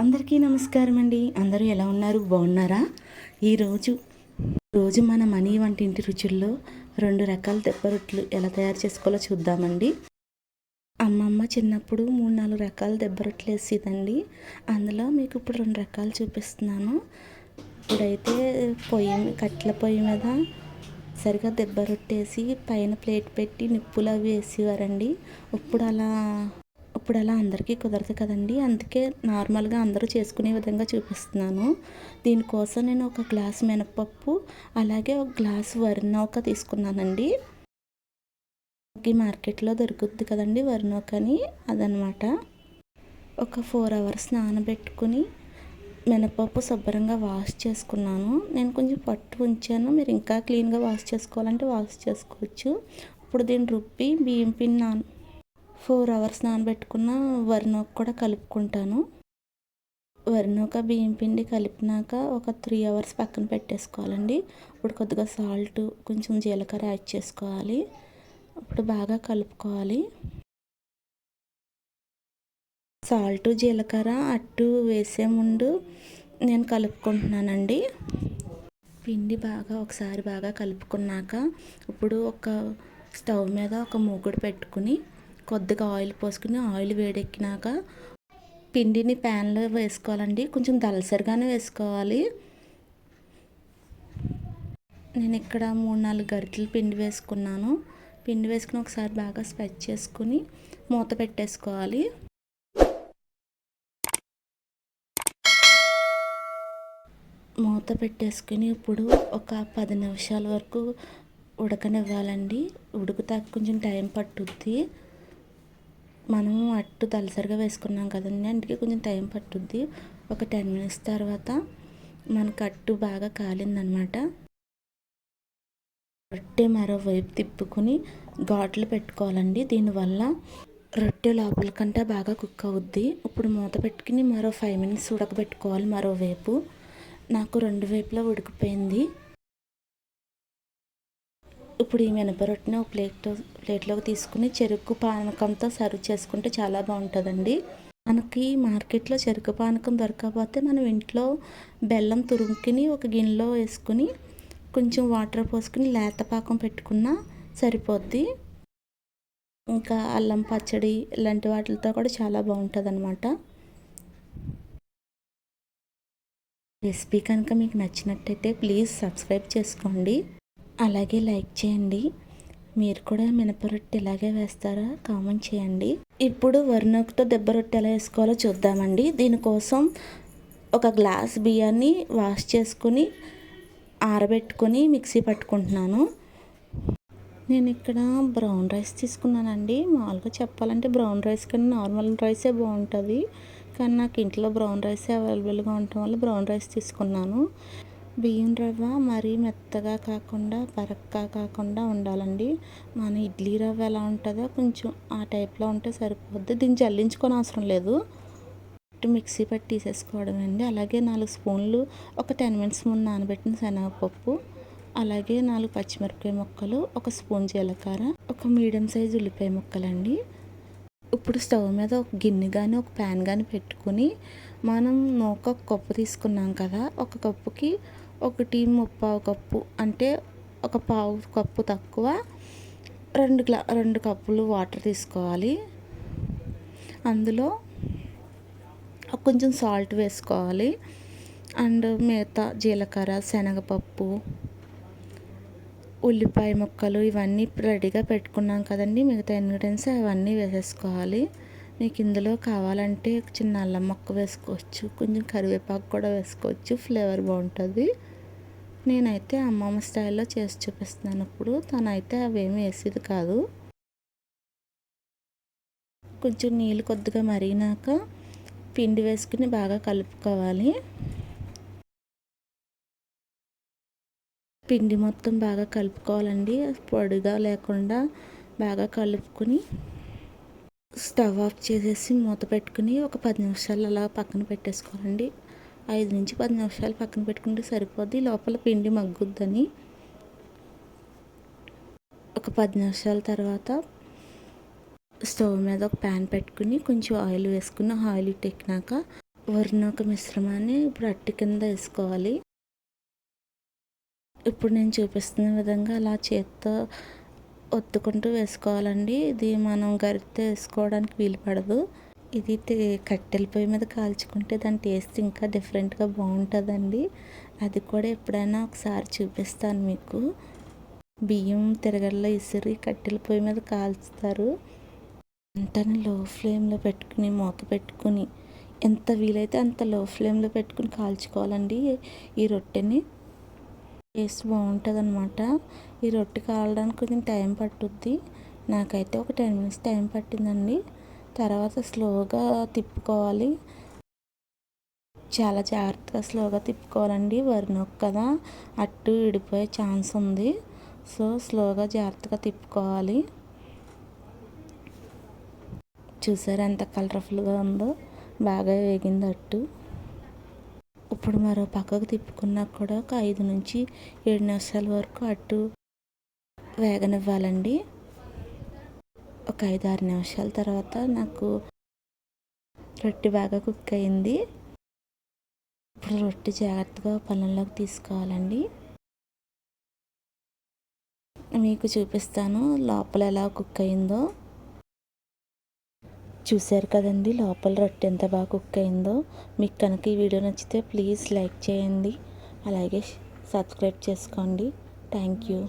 అందరికీ నమస్కారం అండి. అందరూ ఎలా ఉన్నారు? బాగున్నారా? ఈరోజు రోజు మన మనీ వంటింటి రుచుల్లో రెండు రకాల దెబ్బరొట్లు ఎలా తయారు చేసుకోవాలో చూద్దామండి. అమ్మమ్మ చిన్నప్పుడు మూడు నాలుగు రకాల దెబ్బ రొట్టెలు వేసేదండి. అందులో మీకు ఇప్పుడు రెండు రకాలు చూపిస్తున్నాను. ఇప్పుడైతే పొయ్యి కట్టెల పొయ్యి మీద సరిగా దెబ్బ రొట్టేసి పైన ప్లేట్ పెట్టి నిప్పులు అవి వేసేవారండి. ఇప్పుడు అలా ఇప్పుడు అలా అందరికీ కుదరదు కదండి. అందుకే నార్మల్గా అందరూ చేసుకునే విధంగా చూపిస్తున్నాను. దీనికోసం నేను ఒక గ్లాస్ మినపప్పు అలాగే ఒక గ్లాస్ వరినౌక తీసుకున్నానండి. ఈ మార్కెట్లో దొరుకుద్ది కదండి వరినౌకని అదనమాట. ఒక ఫోర్ అవర్స్ నానబెట్టుకుని మినపప్పు శుభ్రంగా వాష్ చేసుకున్నాను. నేను కొంచెం పట్టు ఉంచాను. మీరు ఇంకా క్లీన్గా వాష్ చేసుకోవాలంటే వాష్ చేసుకోవచ్చు. ఇప్పుడు దీన్ని రుబ్బి బియ్యం పిండి నాన ఫోర్ అవర్స్ నానబెట్టుకున్న వరినోక కూడా కలుపుకుంటాను. వరినోక బియ్యం పిండి కలిపినాక ఒక త్రీ అవర్స్ పక్కన పెట్టేసుకోవాలండి. ఇప్పుడు కొద్దిగా సాల్ట్ కొంచెం జీలకర్ర యాడ్ చేసుకోవాలి. ఇప్పుడు బాగా కలుపుకోవాలి. సాల్ట్ జీలకర్ర అట్టు వేసే ముందు నేను కలుపుకుంటున్నానండి. పిండి బాగా ఒకసారి బాగా కలుపుకున్నాక ఇప్పుడు ఒక స్టవ్ మీద ఒక మూగుడు పెట్టుకుని కొద్దిగా ఆయిల్ పోసుకుని ఆయిల్ వేడెక్కినాక పిండిని ప్యాన్లో వేసుకోవాలండి. కొంచెం దలసరిగానే వేసుకోవాలి. నేను ఇక్కడ మూడు నాలుగు గరిటెలు పిండి వేసుకున్నాను. పిండి వేసుకుని ఒకసారి బాగా స్ప్రెడ్ చేసుకుని మూత పెట్టేసుకోవాలి. మూత పెట్టేసుకుని ఇప్పుడు ఒక పది నిమిషాల వరకు ఉడకనివ్వాలండి. ఉడుకుతాక కొంచెం టైం పట్టుద్ది. మనం అట్టు తలసరిగా వేసుకున్నాం కదండి అందుకే కొంచెం టైం పట్టుద్ది. ఒక టెన్ మినిట్స్ తర్వాత మనకు అట్టు బాగా కాలిందనమాట. రొట్టె మరోవైపు తిప్పుకొని ఘాట్లు పెట్టుకోవాలండి. దీనివల్ల రొట్టె లోపల కంటే బాగా కుక్ అవుద్ది. ఇప్పుడు మూత పెట్టుకుని మరో ఫైవ్ మినిట్స్ ఉడకబెట్టుకోవాలి మరోవైపు. నాకు రెండు వైపులా ఉడికిపోయింది. ఇప్పుడు ఈ మినప రొట్టెని ఒక ప్లేట్ ప్లేట్లోకి తీసుకుని చెరుకు పానకంతో సర్వ్ చేసుకుంటే చాలా బాగుంటుందండి. మనకి మార్కెట్లో చెరుకు పానకం దొరకకపోతే మనం ఇంట్లో బెల్లం తురుముకుని ఒక గిన్నెలో వేసుకుని కొంచెం వాటర్ పోసుకుని లేత పాకం పెట్టుకున్నా సరిపోద్ది. ఇంకా అల్లం పచ్చడి ఇలాంటి వాటితో కూడా చాలా బాగుంటుంది అనమాట రెసిపీ కనుక మీకు నచ్చినట్టయితే ప్లీజ్ సబ్స్క్రైబ్ చేసుకోండి. అలాగే లైక్ చేయండి. మీరు కూడా మినపరొట్టె ఇలాగే వేస్తారా? కామెంట్ చేయండి. ఇప్పుడు వర్ణకుతో దెబ్బ రొట్టె ఎలా వేసుకోవాలో చూద్దామండి. దీనికోసం ఒక గ్లాస్ బియ్యాన్ని వాష్ చేసుకుని ఆరబెట్టుకొని మిక్సీ పట్టుకుంటున్నాను. నేను ఇక్కడ బ్రౌన్ రైస్ తీసుకున్నానండి. మామూలుగా చెప్పాలంటే బ్రౌన్ రైస్ కన్నా నార్మల్ రైసే బాగుంటుంది. కానీ నాకు ఇంట్లో బ్రౌన్ రైసే అవైలబుల్గా ఉండటం వల్ల బ్రౌన్ రైస్ తీసుకున్నాను. బియ్యం రవ్వ మరీ మెత్తగా కాకుండా బరక్గా కాకుండా ఉండాలండి. మన ఇడ్లీ రవ్వ ఎలా ఉంటుందో కొంచెం ఆ టైప్లో ఉంటే సరిపోద్ది. దీన్ని జల్లించుకొని అవసరం లేదు. మిక్సీ పట్టి తీసేసుకోవడం అండి. అలాగే నాలుగు స్పూన్లు ఒక టెన్ మినిట్స్ ముందు నానబెట్టిన శనగపప్పు అలాగే నాలుగు పచ్చిమిరపకాయ ముక్కలు ఒక స్పూన్ జీలకర్ర ఒక మీడియం సైజు ఉల్లిపాయ ముక్కలండి. ఇప్పుడు స్టవ్ మీద ఒక గిన్నె కానీ ఒక ప్యాన్ కానీ పెట్టుకుని మనం నూక కప్పు తీసుకున్నాం కదా ఒక కప్పుకి ఒకటి ముప్పావు కప్పు. అంటే ఒక పావు కప్పు తక్కువ. రెండు గ్లా రెండు కప్పులు వాటర్ తీసుకోవాలి. అందులో కొంచెం సాల్ట్ వేసుకోవాలి. అండ్ మిగతా జీలకర్ర శనగపప్పు ఉల్లిపాయ ముక్కలు ఇవన్నీ రెడీగా పెట్టుకున్నాం కదండి. మిగతా ఇంగ్రీడియంట్స్ అవన్నీ వేసేసుకోవాలి. మీకు ఇందులో కావాలంటే చిన్న అల్లం మొక్క వేసుకోవచ్చు. కొంచెం కరివేపాకు కూడా వేసుకోవచ్చు. ఫ్లేవర్ బాగుంటుంది. నేనైతే అమ్మమ్మ స్టైల్లో చేసి చూపిస్తున్నాను. ఇప్పుడు తనైతే అవేమీ వేసేది కాదు. కొంచెం నీళ్ళు కొద్దిగా మరిగినాక పిండి వేసుకుని బాగా కలుపుకోవాలి. పిండి మొత్తం బాగా కలుపుకోవాలండి. పొడిగా లేకుండా బాగా కలుపుకొని స్టవ్ ఆఫ్ చేసేసి మూత పెట్టుకుని ఒక పది నిమిషాలు అలా పక్కన పెట్టేసుకోవాలండి. ఐదు నుంచి పది నిమిషాలు పక్కన పెట్టుకుంటే సరిపోద్ది. లోపల పిండి మగ్గుద్దని. ఒక పది నిమిషాల తర్వాత స్టవ్ మీద ఒక ప్యాన్ పెట్టుకుని కొంచెం ఆయిల్ వేసుకుని ఆయిల్ ఎక్కినాక వరినొక మిశ్రమాన్ని ఇప్పుడు అట్టి కింద వేసుకోవాలి. ఇప్పుడు నేను చూపిస్తున్న విధంగా అలా చేత్తో ఒత్తుకుంటూ వేసుకోవాలండి. ఇది మనం గరిటె వేసుకోవడానికి వీలు పడదు ఇది కట్టెల పొయ్యి మీద కాల్చుకుంటే దాని టేస్ట్ ఇంకా డిఫరెంట్గా బాగుంటుందండి. అది కూడా ఎప్పుడైనా ఒకసారి చూపిస్తాను మీకు. బియ్యం తిరగల్లో ఇసిరి కట్టెల పొయ్యి మీద కాల్చుతారు. వెంటనే లో ఫ్లేమ్లో పెట్టుకుని మూత పెట్టుకుని ఎంత వీలైతే అంత లో ఫ్లేమ్లో పెట్టుకుని కాల్చుకోవాలండి ఈ రొట్టెని. టేస్ట్ బాగుంటుంది అనమాట ఈ రొట్టె కాలడానికి కొంచెం టైం పట్టుద్ది. నాకైతే ఒక టెన్ మినిట్స్ టైం పట్టిందండి. తర్వాత స్లోగా తిప్పుకోవాలి. చాలా జాగ్రత్తగా స్లోగా తిప్పుకోవాలండి. వరినొక్క కదా అట్టు విడిపోయే ఛాన్స్ ఉంది. సో స్లోగా జాగ్రత్తగా తిప్పుకోవాలి. చూసారు ఎంత కలర్ఫుల్గా ఉందో? బాగా వేగింది అట్టు. ఇప్పుడు మరో పక్కకు తిప్పుకున్నా కూడా ఒక ఐదు నుంచి ఏడు నిమిషాల వరకు అట్టు వేగనివ్వాలండి. ఒక ఐదు ఆరు నిమిషాల తర్వాత నాకు రొట్టె బాగా కుక్ అయింది. ఇప్పుడు రొట్టె జాగ్రత్తగా పళ్ళంలోకి తీసుకోవాలండి. మీకు చూపిస్తాను లోపల ఎలా కుక్ అయిందో. చూశారు కదండి లోపల రొట్టె ఎంత బాగా కుక్ అయిందో. మీకు కనుక ఈ వీడియో నచ్చితే ప్లీజ్ లైక్ చేయండి. అలాగే సబ్స్క్రైబ్ చేసుకోండి. Thank you.